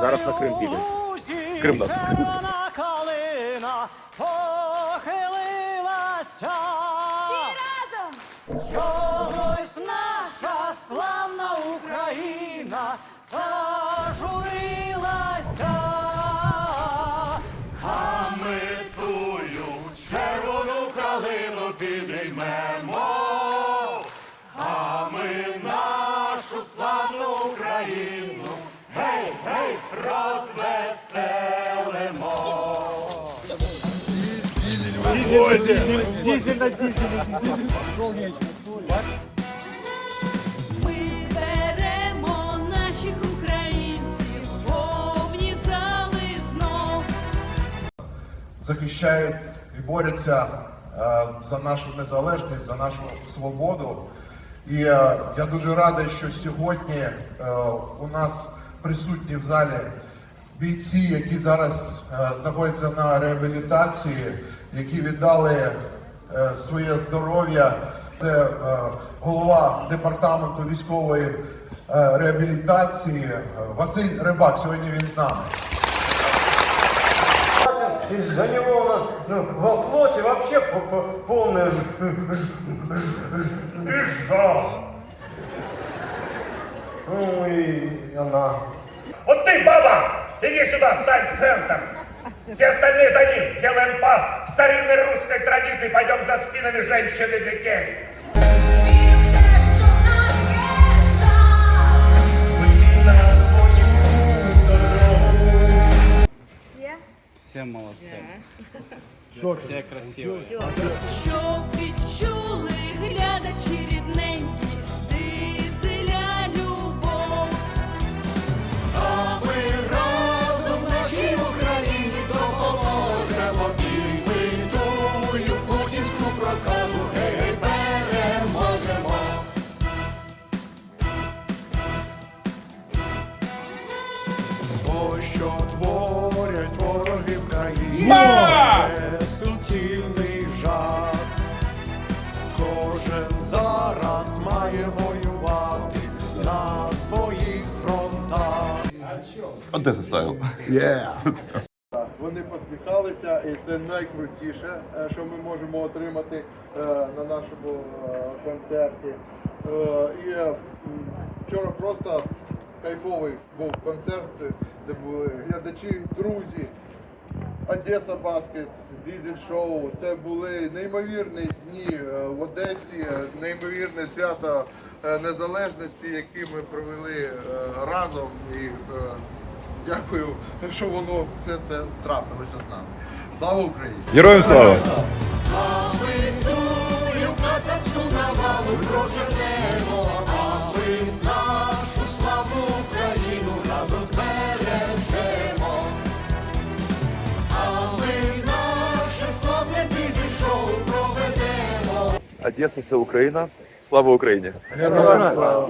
Зараз на Крим підемо. Крим нас. Калина похилилася. разом! Чогось наша славна Україна зажурилася. А ми тую червону калину підіймемо. А ми нашу славну Україну Ми зберемо наших українців, повні зали знов. захищають і борються е, за нашу незалежність, за нашу свободу. І е, я дуже радий, що сьогодні е, у нас присутні в залі бійці, які зараз е, знаходяться на реабілітації, які віддали е, своє здоров'я. Це е, голова департаменту військової реабілітації Василь Рибак. Сьогодні він з нами. Из-за него у нас ну, во флоте вообще по- по- полная ж- ж- ж- Ну и она. Вот ты, баба, иди сюда, стань в центр. Все остальные за ним. Сделаем по старинной русской традиции. Пойдем за спинами женщин и детей. Все молодцы. Все красивые. Щоб Що творять вороги в країні, це суцільний жах. Кожен зараз має воювати на своїх фронтах. Одеса стайл. Вони посміхалися, і це найкрутіше, е, що ми можемо отримати е, на нашому е, концерті. Е, І е, м, вчора просто кайфовий був концерт, де були глядачі, друзі. Одеса Баскет, Дізель Шоу. Це були неймовірні дні е, в Одесі, е, неймовірне свято е, незалежності, які ми провели разом. І дякую, що воно все це трапилося з нами. Слава Україні! Героям слава! Одеса, це Україна. Слава Україні! Героям слава!